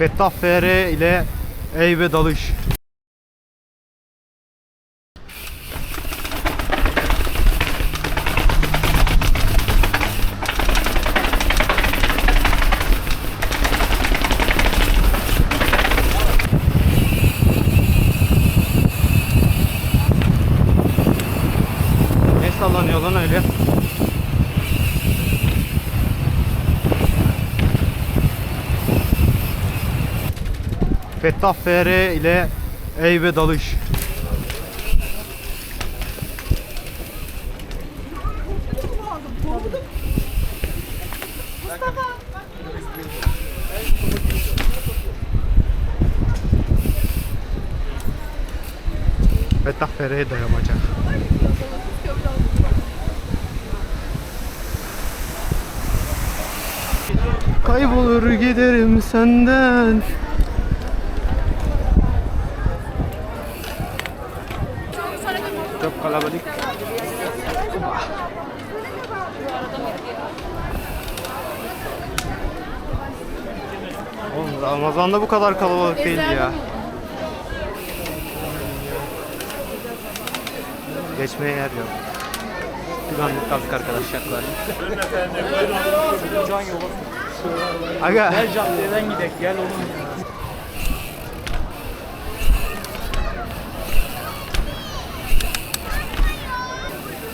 Fettah FR ile Eyve dalış. Ne sallanıyor lan öyle? Fettah FR ile Eyve dalış. Fettah FR'ye dayamayacak. Kaybolur giderim senden. Çok kalabalık. Oğlum Ramazan'da bu kadar kalabalık değil ya. Geçmeye yer yok. Güvenlik kaldık arkadaşlar. Can yolu. Aga. Gel caddeden gidelim. Gel oğlum.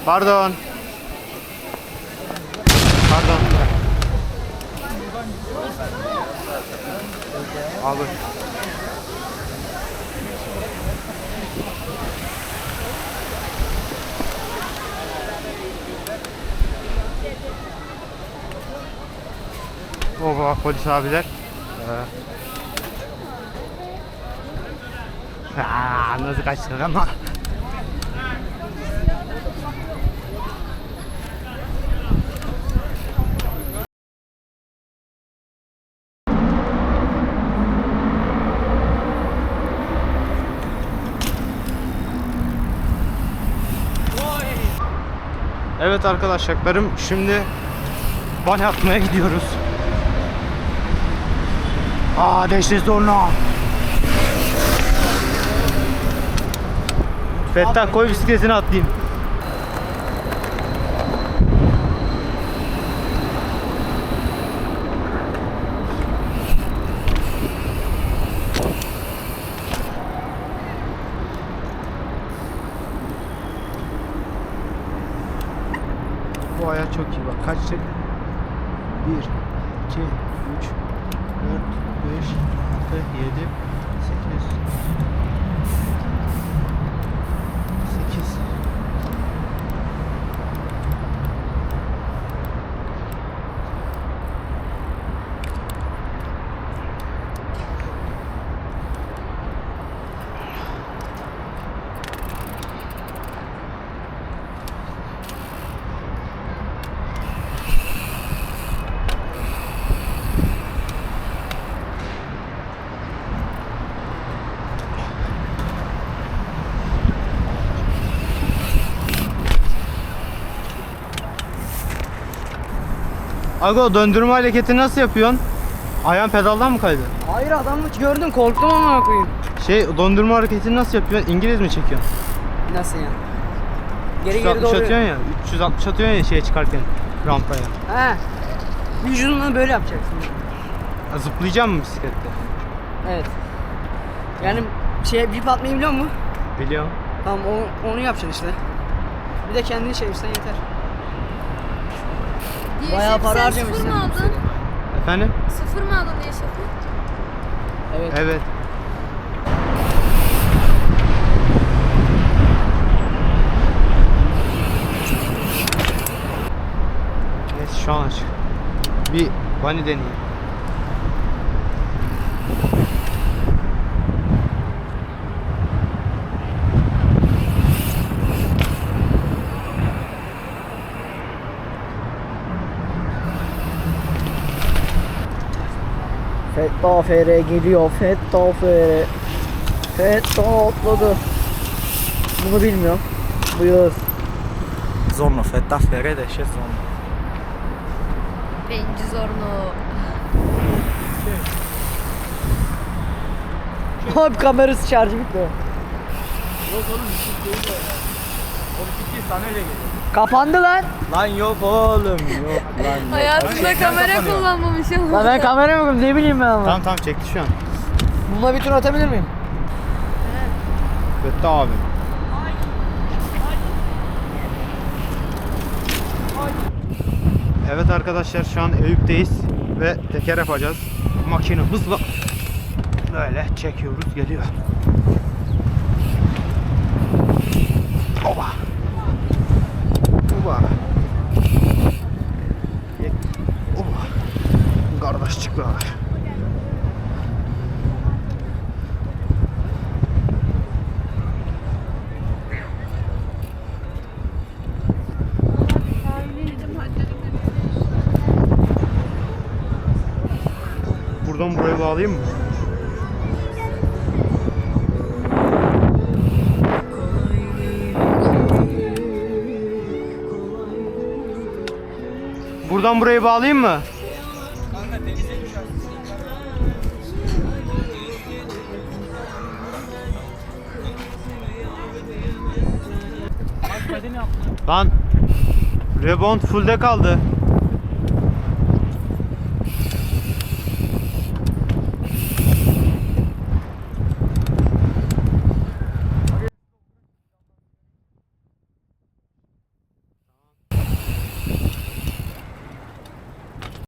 Pardon. Pardon. Abi. O bak polis abiler. Ee. Aa, nasıl kaçtık ama. Evet arkadaşlarım şimdi ban atmaya gidiyoruz. Aa deşte zorna. Fettah koy bisikletini atlayayım. İyi bak. Kaç çek? 1, 2, 3, 4, 5, 6, 7, 8, 8. Aga döndürme hareketi nasıl yapıyorsun? Ayağın pedaldan mı kaydı? Hayır adamı gördüm korktum ama koyayım. Şey döndürme hareketini nasıl yapıyorsun? İngiliz mi çekiyorsun? Nasıl yani? Geri 360 geri doğru. atıyorsun ya. 360 atıyorsun ya şeye çıkarken rampaya. He. Vücudunu böyle yapacaksın. Ha, Zıplayacak mı bisiklette? Evet. Yani şey bir atmayı biliyor musun? Biliyorum. Tamam o, onu yapacaksın işte. Bir de kendini çevirsen yeter. Bayağı para sen harcamışsın. Sıfır mı aldın? Efendim? Sıfır mı aldın diye şefi? Evet. Evet. Neyse şu an açık. Bir bunny deneyeyim. Fetta FR geliyor. Fetta FR. Fetta atladı. Bunu bilmiyorum. Bu Yağız. Zorno. Fettah Fere de şey zorno. Benci zorno. Abi kamerası şarjı bitti. Yok oğlum ışık değil o ya. O ışık değil sana öyle geliyor. Kapandı lan. Lan yok oğlum yok lan. Hayatımda kamera kapanıyor. kullanmamışım. Lan ben kamera mı ne bileyim ben ama. Tamam tamam çekti şu an. Bununla bir tur atabilir miyim? Fettah abi. Evet arkadaşlar şu an Eyüp'teyiz ve teker yapacağız. Makine hızla böyle çekiyoruz geliyor. Oba. Oba. Ye- Kardeşçikler. Buradan buraya bağlayayım mı? Buradan burayı bağlayayım mı? Lan Rebound fullde kaldı.